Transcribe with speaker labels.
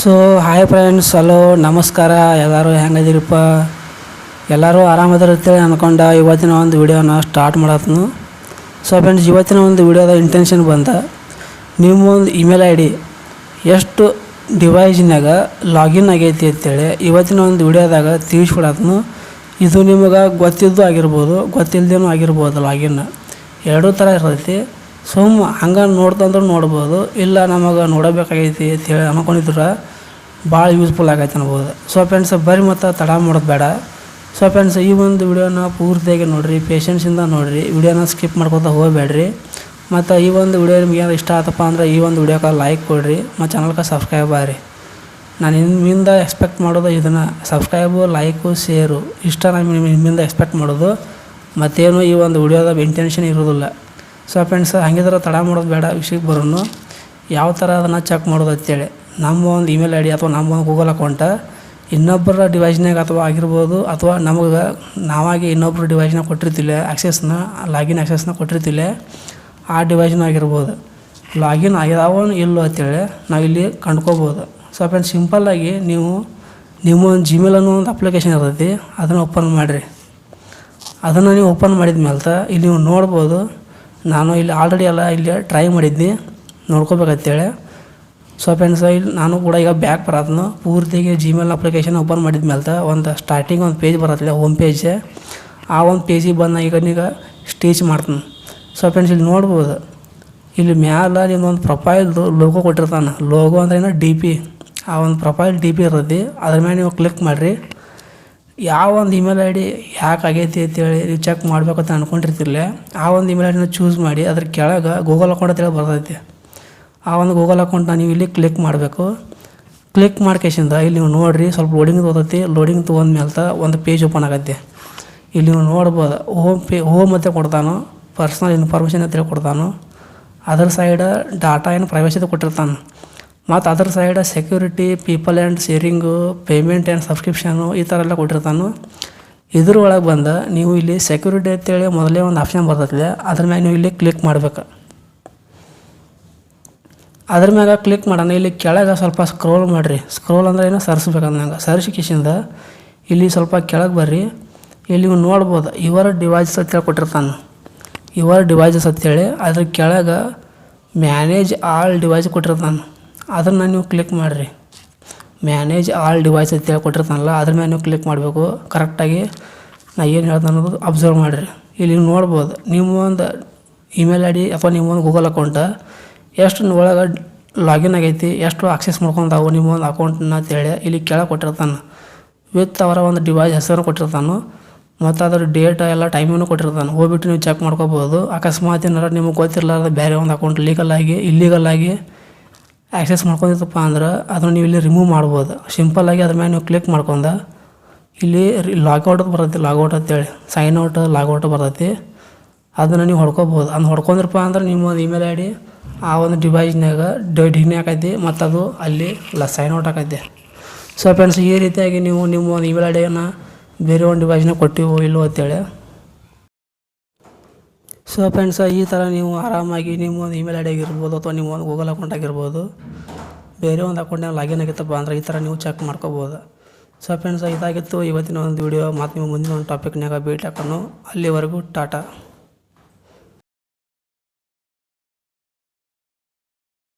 Speaker 1: So hi friends hello ನಮಸ್ಕಾರ, ಎಲ್ಲರೂ ಹೆಂಗದಿರಪ್ಪ ಎಲ್ಲರೂ ಆರಾಮದಿರುತ್ತೇಳಿ ಅಂದ್ಕೊಂಡ ಇವತ್ತಿನ ಒಂದು ವಿಡಿಯೋನ ಸ್ಟಾರ್ಟ್ ಮಾಡತ್ನು ಸೊ ಫ್ರೆಂಡ್ಸ್ ಇವತ್ತಿನ ಒಂದು ವಿಡಿಯೋದ ಇಂಟೆನ್ಷನ್ ಬಂದ, ನಿಮ್ಮ ಒಂದು ಇಮೇಲ್ ಐ ಡಿ ಎಷ್ಟು ಡಿವೈಸ್ನಾಗ ಲಾಗಿನ್ ಆಗೈತಿ ಅಂತೇಳಿ ಇವತ್ತಿನ ಒಂದು ವಿಡಿಯೋದಾಗ ತಿಳಿಸ್ಕೊಡತ್ನು ಇದು ನಿಮಗೆ ಗೊತ್ತಿದ್ದು ಆಗಿರ್ಬೋದು ಗೊತ್ತಿಲ್ಲದೇನೂ ಆಗಿರ್ಬೋದು ಲಾಗಿನ್ ಎರಡೂ ಥರ ಇರ್ತೈತಿ. ಸುಮ್ಮ ಹಂಗೆ ನೋಡ್ತಂದ್ರೆ ನೋಡ್ಬೋದು, ಇಲ್ಲ ನಮಗೆ ನೋಡಬೇಕಾಗೈತಿ ಅಂತೇಳಿ ಅನ್ಕೊಂಡಿದ್ರೆ ಭಾಳ ಯೂಸ್ಫುಲ್ ಆಗೈತೆ ಅನ್ಬೋದು. ಸೊ ಫ್ರೆಂಡ್ಸ್ ಬರ್ರಿ ಮತ್ತು ತಡ ಮಾಡೋದು ಬೇಡ. ಸೊ ಫ್ರೆಂಡ್ಸ್ ಈ ಒಂದು ವಿಡಿಯೋನ ಪೂರ್ತಿಯಾಗಿ ನೋಡಿರಿ ಪೇಷನ್ಸಿಂದ ನೋಡಿರಿ, ವಿಡಿಯೋನ ಸ್ಕಿಪ್ ಮಾಡ್ಕೊತಾ ಹೋಗಬೇಡ್ರಿ. ಮತ್ತು ಈ ಒಂದು ವಿಡಿಯೋ ನಿಮ್ಗೆ ಏನಾರು ಇಷ್ಟ ಆತಪ್ಪ ಅಂದ್ರೆ ಈ ಒಂದು ವಿಡಿಯೋಕ್ಕೆ ಲೈಕ್ ಕೊಡಿರಿ, ಮತ್ತು ಚಾನಲ್ಗೆ ಸಬ್ಸ್ಕ್ರೈಬ್ ಆಗ್ರಿ ನಾನು ನಿಮ್ಮಿಂದ ಎಕ್ಸ್ಪೆಕ್ಟ್ ಮಾಡೋದು ಇದನ್ನು ಸಬ್ಸ್ಕ್ರೈಬು ಲೈಕು ಶೇರು ಇಷ್ಟ ನಾನು ನಿಮ್ಮಿಂದ ಎಕ್ಸ್ಪೆಕ್ಟ್ ಮಾಡೋದು. ಮತ್ತೇನು ಈ ಒಂದು ವಿಡಿಯೋದ ಇಂಟೆನ್ಷನ್ ಇರೋದಿಲ್ಲ. ಸೊ ಫ್ರೆಂಡ್ಸ್ ಹಂಗಿದ್ರೆ ತಡ ಮಾಡೋದು ಬೇಡ, ವಿಷಯಕ್ಕೆ ಬರೋನು. ಯಾವ ಥರ ಅದನ್ನು ಚೆಕ್ ಮಾಡೋದು ಅಂತೇಳಿ. ನಮ್ಮ ಒಂದು ಇಮೇಲ್ ಐ ಡಿ ಅಥವಾ ನಮ್ಮ ಒಂದು ಗೂಗಲ್ ಅಕೌಂಟ ಇನ್ನೊಬ್ಬರ ಡಿವೈಸ್ನಾಗ ಅಥವಾ ಆಗಿರ್ಬೋದು, ಅಥವಾ ನಮಗೆ ನಾವಾಗಿ ಇನ್ನೊಬ್ಬರ ಡಿವೈಸ್ನಾಗ ಕೊಟ್ಟಿರ್ತಿಲ್ಲ ಆಕ್ಸೆಸ್ನ ಲಾಗಿನ್ ಆಕ್ಸೆಸ್ನ ಕೊಟ್ಟಿರ್ತಿಲ್ಲ, ಆ ಡಿವೈಸ್ನ ಆಗಿರ್ಬೋದು. ಲಾಗಿನ್ ಆಗಿದಾವೋ ಇಲ್ಲೋ ಅಂತೇಳಿ ನಾವು ಇಲ್ಲಿ ಕಂಡ್ಕೋಬೋದು. ಸೊ ಫ್ರೆಂಡ್ಸ್ ಸಿಂಪಲ್ಲಾಗಿ ನೀವು ನಿಮ್ಮ ಒಂದು ಜಿಮೇಲ್ ಅನ್ನೋ ಒಂದು ಅಪ್ಲಿಕೇಶನ್ ಇರ್ತೈತಿ, ಅದನ್ನು ಓಪನ್ ಮಾಡಿರಿ. ಅದನ್ನು ನೀವು ಓಪನ್ ಮಾಡಿದ ಮೇಲೆ ಇಲ್ಲಿ ನೀವು ನೋಡ್ಬೋದು ನಾನು ಇಲ್ಲಿ ಆಲ್ರೆಡಿ ಎಲ್ಲ ಇಲ್ಲಿ ಟ್ರೈ ಮಾಡಿದ್ನಿ, ನೋಡ್ಕೋಬೇಕಂತೇಳಿ. ಸೊ ಫ್ರೆಂಡ್ಸ್ ಇಲ್ಲಿ ನಾನು ಕೂಡ ಈಗ ಬ್ಯಾಕ್ ಬರತ್ತನು ಪೂರ್ತಿಗೆ ಜಿಮೇಲ್ ಅಪ್ಲಿಕೇಶನ್ ಓಪನ್ ಮಾಡಿದ ಮೇಲೆ ಒಂದು ಸ್ಟಾರ್ಟಿಂಗ್ ಒಂದು ಪೇಜ್ ಬರತ್ತಿಲ್ಲ ಹೋಮ್ ಪೇಜ್ ಆ ಒಂದು ಪೇಜಿಗೆ ಬಂದ ಈಗ ಈಗ ಸ್ಟೀಚ್ ಮಾಡ್ತೀನಿ. ಸೊ ಫ್ರೆಂಡ್ಸ್ ಇಲ್ಲಿ ನೋಡ್ಬೋದು. ಇಲ್ಲಿ ಮ್ಯಾಲ ನಿಮ್ಮೊಂದು ಪ್ರೊಫೈಲ್ ಲೋಗೋ ಕೊಟ್ಟಿರ್ತಾನೆ. ಲೋಗೋ ಅಂದ್ರೆ ಡಿ ಪಿ ಆ ಒಂದು ಪ್ರೊಫೈಲ್ ಡಿ ಪಿ ಇರತ್ತೆ. ಅದ್ರ ಮೇಲೆ ನೀವು ಕ್ಲಿಕ್ ಮಾಡಿರಿ. ಯಾವ ಒಂದು ಇಮೇಲ್ ಐ ಡಿ ಯಾಕೆ ಆಗೈತಿ ಅಂತೇಳಿ ನೀವು ಚೆಕ್ ಮಾಡಬೇಕು ಅಂತ ಅನ್ಕೊಂಡಿರ್ತಿರ್ಲೆ, ಆ ಒಂದು ಇಮೇಲ್ ಐ ಚೂಸ್ ಮಾಡಿ ಅದ್ರ ಕೆಳಗೆ ಗೂಗಲ್ ಅಕೌಂಟ್ ಅಂತೇಳಿ ಬರ್ತೈತಿ. ಆ ಒಂದು ಗೂಗಲ್ ಅಕೌಂಟ್ನ ನೀವು ಇಲ್ಲಿ ಕ್ಲಿಕ್ ಮಾಡಬೇಕು. ಕ್ಲಿಕ್ ಮಾಡ್ಕೇಶಿಂದ ಇಲ್ಲಿ ನೀವು ನೋಡಿರಿ, ಸ್ವಲ್ಪ ಲೋಡಿಂಗ್ ತೊಗೊತೈತಿ ಲೋಡಿಂಗ್ ತೊಗೊಂಡ್ಮೇಲೆ ಒಂದು ಪೇಜ್ ಓಪನ್ ಆಗತ್ತೆ ಇಲ್ಲಿ ನೀವು ನೋಡ್ಬೋದು ಹೋಮ್ ಪೇ ಹೋಮ್ ಅಂತ ಕೊಡ್ತಾನು ಪರ್ಸ್ನಲ್ ಇನ್ಫಾರ್ಮೇಷನ್ ಅಂತೇಳಿ ಕೊಡ್ತಾನು. ಅದರ ಸೈಡ್ ಡಾಟಾ ಏನು ಪ್ರೈವಸಿದು ಕೊಟ್ಟಿರ್ತಾನೆ. ಮತ್ತು ಅದ್ರ side security people and sharing payment and subscription ಈ ಥರ ಎಲ್ಲ ಕೊಟ್ಟಿರ್ತಾನು. ಇದ್ರ ಒಳಗೆ ಬಂದ ನೀವು ಇಲ್ಲಿ ಸೆಕ್ಯೂರಿಟಿ ಅಂತೇಳಿ ಮೊದಲೇ ಒಂದು ಆಪ್ಷನ್ ಬರ್ತದೆ ಅದ್ರ ಮ್ಯಾಗ ನೀವು ಇಲ್ಲಿ ಕ್ಲಿಕ್ ಮಾಡ್ಬೇಕು. ಅದ್ರ ಮ್ಯಾಗ ಕ್ಲಿಕ್ ಮಾಡೋಣ. ಇಲ್ಲಿ ಕೆಳಗೆ ಸ್ವಲ್ಪ ಸ್ಕ್ರೋಲ್ ಮಾಡಿರಿ. ಸ್ಕ್ರೋಲ್ ಅಂದ್ರೆ ಏನೋ? ಸರಿಸ್ಬೇಕಂದಂಗೆ ಸರಿಸಿಕಿಸಿಂದ ಇಲ್ಲಿ ಸ್ವಲ್ಪ ಕೆಳಗೆ ಬರ್ರಿ. ಇಲ್ಲಿ ನೀವು ನೋಡ್ಬೋದು ಇವರ ಡಿವೈಸಸ್ ಅಂತೇಳಿ ಕೊಟ್ಟಿರ್ತಾನೆ. ಇವರ್ ಡಿವೈಸಸ್ ಅಂತೇಳಿ ಅದ್ರ ಕೆಳಗೆ ಮ್ಯಾನೇಜ್ ಆಲ್ ಡಿವೈಸ್ ಕೊಟ್ಟಿರ್ತಾನೆ. ಅದನ್ನು ನೀವು ಕ್ಲಿಕ್ ಮಾಡಿರಿ. ಮ್ಯಾನೇಜ್ ಆಲ್ ಡಿವೈಸ್ ಅಂತೇಳಿ ಕೊಟ್ಟಿರ್ತಾನಲ್ಲ ಅದ್ರ ಮೇಲೆ ನೀವು ಕ್ಲಿಕ್ ಮಾಡಬೇಕು. ಕರೆಕ್ಟಾಗಿ ನಾ ಏನು ಹೇಳ್ತಾನೆ ಅನ್ನೋದು ಅಬ್ಸರ್ವ್ ಮಾಡಿರಿ. ಇಲ್ಲಿ ನೋಡ್ಬೋದು, ನಿಮ್ಮ ಒಂದು ಇಮೇಲ್ ಐ ಡಿ ಅಥವಾ ನಿಮ್ಮ ಒಂದು ಗೂಗಲ್ ಅಕೌಂಟ ಎಷ್ಟು ಒಳಗೆ ಲಾಗಿನ್ ಆಗೈತಿ, ಎಷ್ಟು ಆಕ್ಸೆಸ್ ಮಾಡ್ಕೊಂಡಾವು ನಿಮ್ಮ ಒಂದು ಅಕೌಂಟ್ನ ಅಂತೇಳಿ ಇಲ್ಲಿ ಕೆಳಗೆ ಕೊಟ್ಟಿರ್ತಾನೆ ವಿತ್ ಅವರ ಒಂದು ಡಿವೈಸ್ ಹೆಸರು ಕೊಟ್ಟಿರ್ತಾನೆ, ಮತ್ತು ಅದರ ಡೇಟ್ ಎಲ್ಲ ಟೈಮನ್ನು ಕೊಟ್ಟಿರ್ತಾನೆ. ಹೋಗ್ಬಿಟ್ಟು ನೀವು ಚೆಕ್ ಮಾಡ್ಕೋಬೋದು. ಅಕಸ್ಮಾತ್ ಏನಾರ ನಿಮಗೆ ಗೊತ್ತಿರಲಾರ್ದ ಬೇರೆ ಒಂದು ಅಕೌಂಟ್ ಲೀಗಲ್ ಆಗಿ ಇಲ್ಲೀಗಲ್ ಆಗಿ ಆ್ಯಕ್ಸೆಸ್ ಮಾಡ್ಕೊಂಡಿದ್ದಪ್ಪ ಅಂದ್ರೆ ಅದನ್ನು ನೀವು ಇಲ್ಲಿ ರಿಮೂವ್ ಮಾಡ್ಬೋದು. ಸಿಂಪಲ್ಲಾಗಿ ಅದ್ರ ಮೇಲೆ ನೀವು ಕ್ಲಿಕ್ ಮಾಡ್ಕೊಂಡ ಇಲ್ಲಿ ಲಾಗೌಟ್ ಬರ್ತೈತಿ ಲಾಗೌಟ್ ಅಂತೇಳಿ. ಸೈನ್ ಔಟ್ ಲಾಗೌಟ್ ಬರ್ತೈತಿ. ಅದನ್ನು ನೀವು ಹೊಡ್ಕೋಬೋದು. ಅದನ್ನ ಹೊಡ್ಕೊಂಡ್ರಪ್ಪ ಅಂದ್ರೆ ನಿಮ್ಮ ಇಮೇಲ್ ಐ ಡಿ ಆ ಒಂದು ಡಿವೈಸ್ನಾಗ ಡಿಗ್ನಿ ಹಾಕೈತಿ ಮತ್ತು ಅದು ಅಲ್ಲಿ ಲ ಸೈನ್ ಔಟ್ ಆಕೈತಿ. ಸೊ ಫ್ರೆಂಡ್ಸ್ ಈ ರೀತಿಯಾಗಿ ನೀವು ನಿಮ್ಮ ಒಂದು ಇಮೇಲ್ ಐ ಡಿಯನ್ನು ಬೇರೆ ಒಂದು ಡಿವೈಸ್ನಾಗ ಕೊಟ್ಟಿವೋ ಇಲ್ಲೋ ಅಂತೇಳಿ ಸೊ ಫ್ರೆಂಡ್ಸ್ ಈ ಥರ ನೀವು ಆರಾಮಾಗಿ ನಿಮ್ಮ ಒಂದು ಇಮೇಲ್ ಐ ಡಿ ಆಗಿರ್ಬೋದು ಅಥವಾ ನಿಮ್ಮ ಒಂದು ಗೂಗಲ್ ಅಕೌಂಟ್ ಆಗಿರ್ಬೋದು, ಬೇರೆ ಒಂದು ಅಕೌಂಟ್ನಾಗ ಲಾಗಿನ್ ಆಗಿತ್ತಪ್ಪ ಅಂದ್ರೆ ಈ ಥರ ನೀವು ಚೆಕ್ ಮಾಡ್ಕೋಬೋದು. ಸೊ ಫ್ರೆಂಡ್ಸ್ ಇದಾಗಿತ್ತು ಇವತ್ತಿನ ಒಂದು ವಿಡಿಯೋ ಮತ್ತು ನಿಮ್ಮ ಮುಂದಿನ ಒಂದು ಟಾಪಿಕ್ನಾಗ ಭೇಟಿ ಹಾಕೋಣ ಅಲ್ಲಿವರೆಗೂ ಟಾಟಾ.